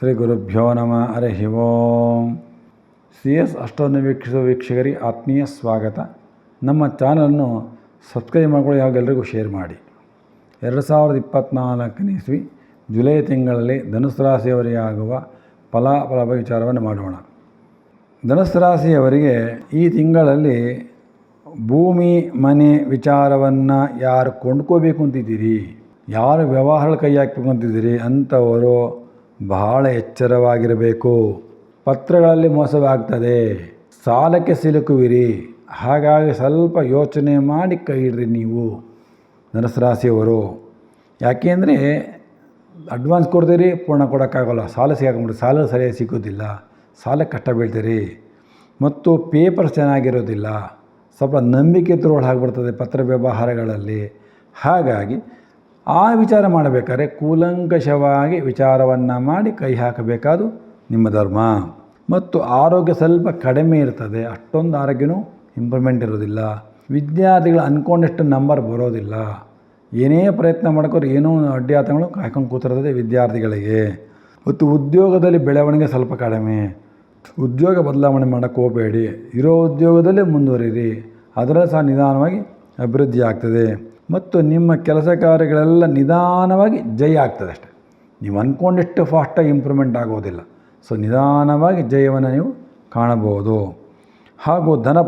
ಶ್ರೀ ಗುರುಭ್ಯೋ ನಮಃ. ಹರಿ ಓಂ. C S ಅಷ್ಟೊಂದು ವೀಕ್ಷಿಸುವ ವೀಕ್ಷಕರಿಗೆ ಆತ್ಮೀಯ ಸ್ವಾಗತ. ನಮ್ಮ ಚಾನಲನ್ನು ಸಬ್ಸ್ಕ್ರೈಬ್ ಮಾಡಿಕೊಳ್ಳಿ ಯಾವಾಗೆಲ್ಲರಿಗೂ ಶೇರ್ ಮಾಡಿ. ಎರಡು ಸಾವಿರದ ಇಪ್ಪತ್ತ್ನಾಲ್ಕನೇ ಇಸ್ವಿ ಜುಲೈ ತಿಂಗಳಲ್ಲಿ ಆಗುವ ಫಲಾಫಲ ವಿಚಾರವನ್ನು ಮಾಡೋಣ. ಧನುಸು ರಾಶಿಯವರಿಗೆ ಈ ತಿಂಗಳಲ್ಲಿ ಭೂಮಿ, ಮನೆ ವಿಚಾರವನ್ನು ಯಾರು ಕೊಂಡ್ಕೋಬೇಕು ಅಂತಿದ್ದೀರಿ? ಯಾರು ವ್ಯವಹಾರ ಕೈ ಹಾಕಬೇಕು ಅಂತಿದ್ದೀರಿ? ಅಂಥವರು ಬಹಳ ಎಚ್ಚರವಾಗಿರಬೇಕು. ಪತ್ರಗಳಲ್ಲಿ ಮೋಸವಾಗ್ತದೆ. ಸಾಲಕ್ಕೆ ಸಿಲುಕುವಿರಿ. ಹಾಗಾಗಿ ಸ್ವಲ್ಪ ಯೋಚನೆ ಮಾಡಿ ಕೈ ನೀವು, ಧನುಸು ರಾಶಿಯವರು. ಯಾಕೆಂದರೆ ಅಡ್ವಾನ್ಸ್ ಕೊಡ್ತೀರಿ, ಪೂರ್ಣ ಕೊಡೋಕ್ಕಾಗಲ್ಲ. ಸಾಲ ಸಿಗಾಕೊಂಬಿಡ್ರಿ ಸಾಲ ಸರಿಯಾಗಿ ಸಿಗೋದಿಲ್ಲ. ಸಾಲ ಕಷ್ಟ ಬೀಳ್ತೀರಿ ಮತ್ತು ಪೇಪರ್ಸ್ ಚೆನ್ನಾಗಿರೋದಿಲ್ಲ. ಸ್ವಲ್ಪ ನಂಬಿಕೆ ತುರುಳು ಆಗಿಬಿಡ್ತದೆ ಪತ್ರ ವ್ಯವಹಾರಗಳಲ್ಲಿ. ಹಾಗಾಗಿ ಆ ವಿಚಾರ ಮಾಡಬೇಕಾದ್ರೆ ಕೂಲಂಕಷವಾಗಿ ವಿಚಾರವನ್ನು ಮಾಡಿ ಕೈ ಹಾಕಬೇಕಾದು ನಿಮ್ಮ ಧರ್ಮ. ಮತ್ತು ಆರೋಗ್ಯ ಸ್ವಲ್ಪ ಕಡಿಮೆ ಇರ್ತದೆ, ಅಷ್ಟೊಂದು ಆರೋಗ್ಯನೂ ಇಂಪ್ರೂವ್ಮೆಂಟ್ ಇರೋದಿಲ್ಲ ವಿದ್ಯಾರ್ಥಿಗಳು ಅಂದ್ಕೊಂಡಷ್ಟು ನಂಬರ್ ಬರೋದಿಲ್ಲ. ಏನೇ ಪ್ರಯತ್ನ ಮಾಡ್ಕೋರು ಏನೋ ಅಡ್ಡಿ ಆತಗಳು ಕಾಯ್ಕೊಂಡು ಕೂತಿರ್ತದೆ ವಿದ್ಯಾರ್ಥಿಗಳಿಗೆ. ಮತ್ತು ಉದ್ಯೋಗದಲ್ಲಿ ಬೆಳವಣಿಗೆ ಸ್ವಲ್ಪ ಕಡಿಮೆ. ಉದ್ಯೋಗ ಬದಲಾವಣೆ ಮಾಡೋಕ್ಕೆ ಹೋಗಬೇಡಿ. ಇರೋ ಉದ್ಯೋಗದಲ್ಲೇ ಮುಂದುವರಿಯಿರಿ ಅದರಲ್ಲಿ ಸಹ ನಿಧಾನವಾಗಿ ಅಭಿವೃದ್ಧಿ ಆಗ್ತದೆ ಮತ್ತು ನಿಮ್ಮ ಕೆಲಸ ಕಾರ್ಯಗಳೆಲ್ಲ ನಿಧಾನವಾಗಿ ಜಯ ಆಗ್ತದೆ ಅಷ್ಟೆ. ನೀವು ಅಂದ್ಕೊಂಡಿಷ್ಟು ಫಾಸ್ಟಾಗಿ ಇಂಪ್ರೂವ್ಮೆಂಟ್ ಆಗೋದಿಲ್ಲ. ಸೊ ನಿಧಾನವಾಗಿ ಜಯವನ್ನು ನೀವು ಕಾಣಬಹುದು. ಹಾಗೂ ಧನ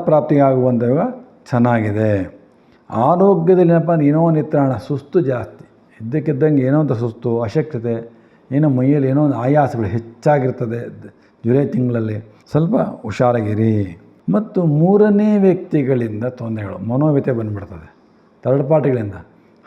ಯೋಗ ಚೆನ್ನಾಗಿದೆ. ಆರೋಗ್ಯದಲ್ಲಿ ಏನಪ್ಪ ಏನೋ ನಿತ್ರಾಣ ಸುಸ್ತು ಜಾಸ್ತಿ. ಇದ್ದಕ್ಕಿದ್ದಂಗೆ ಏನೋ ಒಂದು ಸುಸ್ತು, ಅಶಕ್ತತೆ, ಏನೋ ಮೈಯಲ್ಲಿ ಏನೋ ಒಂದು ಆಯಾಸಗಳು ಹೆಚ್ಚಾಗಿರ್ತದೆ ಜುಲೈ ತಿಂಗಳಲ್ಲಿ. ಸ್ವಲ್ಪ ಹುಷಾರಾಗಿರಿ. ಮತ್ತು ಮೂರನೇ ವ್ಯಕ್ತಿಗಳಿಂದ ತೊಂದರೆಗಳು ಮನೋವ್ಯತೆ ಬಂದುಬಿಡ್ತದೆ. ಥರ್ಡ್ ಪಾರ್ಟಿಗಳಿಂದ.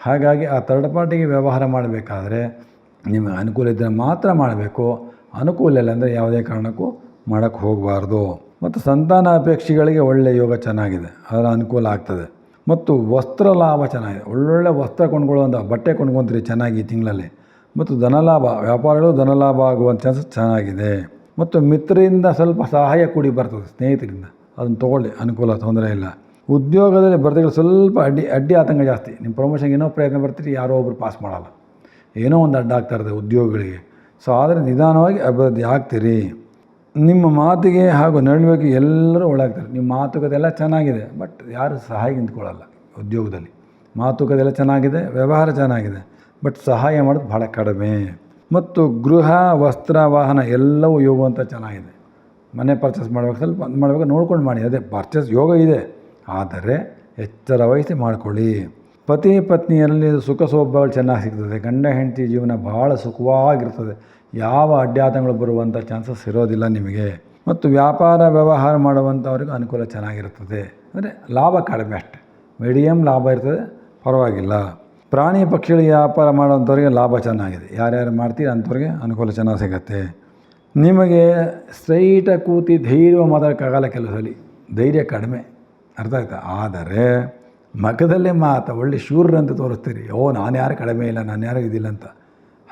ಹಾಗಾಗಿ ಆ ಥರ್ಡ್ ಪಾರ್ಟಿಗೆ ವ್ಯವಹಾರ ಮಾಡಬೇಕಾದ್ರೆ ನಿಮಗೆ ಅನುಕೂಲ ಇದ್ದರೆ ಮಾತ್ರ ಮಾಡಬೇಕು. ಅನುಕೂಲ ಇಲ್ಲ ಅಂದರೆ ಯಾವುದೇ ಕಾರಣಕ್ಕೂ ಮಾಡೋಕ್ಕೆ ಹೋಗಬಾರ್ದು. ಮತ್ತು ಸಂತಾನ ಅಪೇಕ್ಷೆಗಳಿಗೆ ಒಳ್ಳೆಯ ಯೋಗ ಚೆನ್ನಾಗಿದೆ. ಅದರ ಅನುಕೂಲ ಆಗ್ತದೆ. ಮತ್ತು ವಸ್ತ್ರ ಲಾಭ ಚೆನ್ನಾಗಿದೆ. ಒಳ್ಳೊಳ್ಳೆ ವಸ್ತ್ರ ಕೊಂಡ್ಕೊಳ್ಳುವಂಥ, ಬಟ್ಟೆ ಕೊಂಡ್ಕೊತೀರಿ ಚೆನ್ನಾಗಿ ಈ ತಿಂಗಳಲ್ಲಿ. ಮತ್ತು ಧನಲಾಭ ವ್ಯಾಪಾರಗಳು ಧನಲಾಭ ಆಗುವಂಥ ಚಾನ್ಸಸ್ ಚೆನ್ನಾಗಿದೆ. ಮತ್ತು ಮಿತ್ರರಿಂದ ಸ್ವಲ್ಪ ಸಹಾಯ ಕೂಡಿ ಬರ್ತದೆ ಸ್ನೇಹಿತರಿಂದ. ಅದನ್ನು ತೊಗೊಳ್ಳಿ. ಅನುಕೂಲ ತೊಂದರೆ ಇಲ್ಲ. ಉದ್ಯೋಗದಲ್ಲಿ ಬರ್ತಿಗಳು ಸ್ವಲ್ಪ ಅಡ್ಡಿ ಅಡ್ಡಿ ಆತಂಕ ಜಾಸ್ತಿ. ನಿಮ್ಮ ಪ್ರಮೋಷನ್ಗೆ ಏನೋ ಪ್ರಯತ್ನ ಬರ್ತೀರಿ ಯಾರೋ ಒಬ್ಬರು ಪಾಸ್ ಮಾಡಲ್ಲ. ಏನೋ ಒಂದು ಅಡ್ಡ ಆಗ್ತಾ ಇರ್ತದೆ ಉದ್ಯೋಗಗಳಿಗೆ. ಸೊ ಆದರೆ ನಿಧಾನವಾಗಿ ಅಭಿವೃದ್ಧಿ ಆಗ್ತೀರಿ. ನಿಮ್ಮ ಮಾತಿಗೆ ಹಾಗೂ ನಡವಳಿಕೆ ಎಲ್ಲರೂ ಒಳಗಾಗ್ತಾರೆ. ನಿಮ್ಮ ಮಾತುಕತೆ ಎಲ್ಲ ಚೆನ್ನಾಗಿದೆ ಬಟ್ ಯಾರು ಸಹಾಯ ನಿಂತ್ಕೊಳ್ಳಲ್ಲ ಉದ್ಯೋಗದಲ್ಲಿ. ಮಾತುಕತೆ ಎಲ್ಲ ಚೆನ್ನಾಗಿದೆ, ವ್ಯವಹಾರ ಚೆನ್ನಾಗಿದೆ ಬಟ್ ಸಹಾಯ ಮಾಡೋದು ಭಾಳ ಕಡಿಮೆ. ಮತ್ತು ಗೃಹ, ವಸ್ತ್ರ, ವಾಹನ ಎಲ್ಲವೂ ಯೋಗ ಅಂತ ಚೆನ್ನಾಗಿದೆ. ಮನೆ ಪರ್ಚೇಸ್ ಮಾಡಬೇಕು, ಸ್ವಲ್ಪ ಮಾಡಬೇಕು, ನೋಡ್ಕೊಂಡು ಮಾಡಿ. ಅದೇ ಪರ್ಚೇಸ್ ಯೋಗ ಇದೆ. ಆದರೆ ಎಚ್ಚರ ವಹಿಸಿ ಮಾಡಿಕೊಳ್ಳಿ. ಪತಿ ಪತ್ನಿಯರಲ್ಲಿ ಸುಖ ಸೌಭಾಗ್ಯಗಳು ಚೆನ್ನಾಗಿ ಸಿಗ್ತದೆ. ಗಂಡ ಹೆಂಡತಿ ಜೀವನ ಭಾಳ ಸುಖವಾಗಿರ್ತದೆ. ಯಾವ ಅಡ್ಡಾತಗಳು ಬರುವಂಥ ಚಾನ್ಸಸ್ ಇರೋದಿಲ್ಲ ನಿಮಗೆ. ಮತ್ತು ವ್ಯಾಪಾರ ವ್ಯವಹಾರ ಮಾಡುವಂಥವ್ರಿಗೆ ಅನುಕೂಲ ಚೆನ್ನಾಗಿರ್ತದೆ ಅಂದರೆ ಲಾಭ ಕಡಿಮೆ ಅಷ್ಟೆ. ಮೀಡಿಯಮ್ ಲಾಭ ಇರ್ತದೆ. ಪರವಾಗಿಲ್ಲ. ಪ್ರಾಣಿ ಪಕ್ಷಿಗಳಿಗೆ ವ್ಯಾಪಾರ ಮಾಡುವಂಥವ್ರಿಗೆ ಲಾಭ ಚೆನ್ನಾಗಿದೆ. ಯಾರ್ಯಾರು ಮಾಡ್ತೀರಿ ಅಂಥವ್ರಿಗೆ ಅನುಕೂಲ ಚೆನ್ನಾಗಿ ಸಿಗುತ್ತೆ. ನಿಮಗೆ ಸ್ಟ್ರೈಟಾಗಿ ಕೂತಿ ಧೈರ್ಯ ಮಾತಾಡೋಕ್ಕಾಗಲ್ಲ ಕೆಲಸದಲ್ಲಿ. ಧೈರ್ಯ ಕಡಿಮೆ. ಅರ್ಥ ಆಯ್ತಾ? ಆದರೆ ಮಖದಲ್ಲೇ ಮಾತ ಒಳ್ಳೆ ಶೂರ್ರಂತ ತೋರಿಸ್ತೀರಿ. ಓ, ನಾನು ಯಾರು ಕಡಿಮೆ ಇಲ್ಲ, ನಾನು ಯಾರು ಇದಿಲ್ಲ ಅಂತ.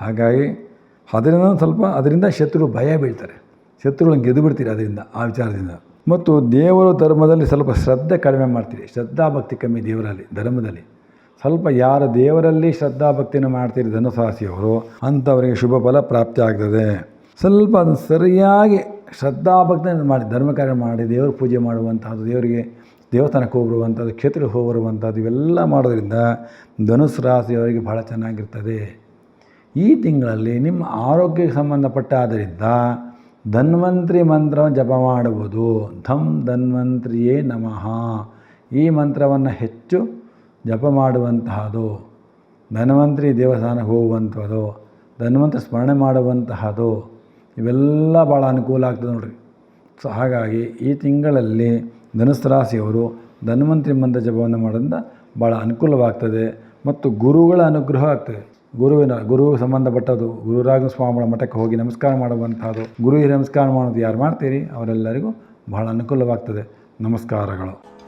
ಹಾಗಾಗಿ ಅದರಿಂದ ಸ್ವಲ್ಪ ಅದರಿಂದ ಶತ್ರು ಭಯ ಬೀಳ್ತಾರೆ. ಶತ್ರುಗಳನ್ನ ಗೆದ್ದು ಬಿಡ್ತೀರಿ ಅದರಿಂದ, ಆ ವಿಚಾರದಿಂದ. ಮತ್ತು ದೇವರು ಧರ್ಮದಲ್ಲಿ ಸ್ವಲ್ಪ ಶ್ರದ್ಧೆ ಕಡಿಮೆ ಮಾಡ್ತೀರಿ. ಶ್ರದ್ಧಾಭಕ್ತಿ ಕಮ್ಮಿ ದೇವರಲ್ಲಿ, ಧರ್ಮದಲ್ಲಿ. ಸ್ವಲ್ಪ ಯಾರ ದೇವರಲ್ಲಿ ಶ್ರದ್ಧಾಭಕ್ತಿಯನ್ನು ಮಾಡ್ತೀರಿ ಧನುಸಾಸಿಯವರು, ಅಂಥವರಿಗೆ ಶುಭ ಫಲ ಪ್ರಾಪ್ತಿ ಆಗ್ತದೆ. ಸ್ವಲ್ಪ ಅದನ್ನು ಸರಿಯಾಗಿ ಶ್ರದ್ಧಾಭಕ್ತಿಯನ್ನು ಮಾಡಿ, ಧರ್ಮ ಕಾರ್ಯ ಮಾಡಿ ದೇವರ ಪೂಜೆ ಮಾಡುವಂಥದ್ದು ದೇವರಿಗೆ ದೇವಸ್ಥಾನಕ್ಕೆ ಹೋಗಿರುವಂಥದ್ದು ಕ್ಷೇತ್ರಕ್ಕೆ ಹೋಗಿರುವಂಥದ್ದು ಇವೆಲ್ಲ ಮಾಡೋದ್ರಿಂದ ಧನುಸು ರಾಶಿಯವರಿಗೆ ಭಾಳ ಚೆನ್ನಾಗಿರ್ತದೆ. ಈ ತಿಂಗಳಲ್ಲಿ ನಿಮ್ಮ ಆರೋಗ್ಯಕ್ಕೆ ಸಂಬಂಧಪಟ್ಟ ಆದ್ದರಿಂದ ಧನ್ವಂತ್ರಿ ಮಂತ್ರವನ್ನು ಜಪ ಮಾಡುವುದು ಧಮ್ ಧನ್ವಂತ್ರಿಯೇ ನಮಃ. ಈ ಮಂತ್ರವನ್ನು ಹೆಚ್ಚು ಜಪ ಮಾಡುವಂತಹದು, ಧನ್ವಂತ್ರಿ ದೇವಸ್ಥಾನಕ್ಕೆ ಹೋಗುವಂಥದ್ದು ಧನ್ವಂತ್ರಿ ಸ್ಮರಣೆ ಮಾಡುವಂತಹದು, ಇವೆಲ್ಲ ಭಾಳ ಅನುಕೂಲ ಆಗ್ತದೆ ನೋಡಿರಿ. ಸೊ, ಹಾಗಾಗಿ ಈ ತಿಂಗಳಲ್ಲಿ ಧನುಸ್ಸು ರಾಶಿಯವರು ಧನ್ವಂತರಿ ಮಂತ್ರ ಜಪವನ್ನು ಮಾಡೋದ್ರಿಂದ ಭಾಳ ಅನುಕೂಲವಾಗ್ತದೆ ಮತ್ತು ಗುರುಗಳ ಅನುಗ್ರಹ ಆಗ್ತದೆ. ಗುರುವಿನ, ಗುರು ಸಂಬಂಧಪಟ್ಟದ್ದು ಗುರುರಾಘ ಸ್ವಾಮಿಗಳ ಮಠಕ್ಕೆ ಹೋಗಿ ನಮಸ್ಕಾರ ಮಾಡುವಂಥದ್ದು ಗುರುವಿಗೆ ನಮಸ್ಕಾರ ಮಾಡೋದು ಯಾರು ಮಾಡ್ತೀರಿ? ಅವರೆಲ್ಲರಿಗೂ ಬಹಳ ಅನುಕೂಲವಾಗ್ತದೆ. ನಮಸ್ಕಾರಗಳು.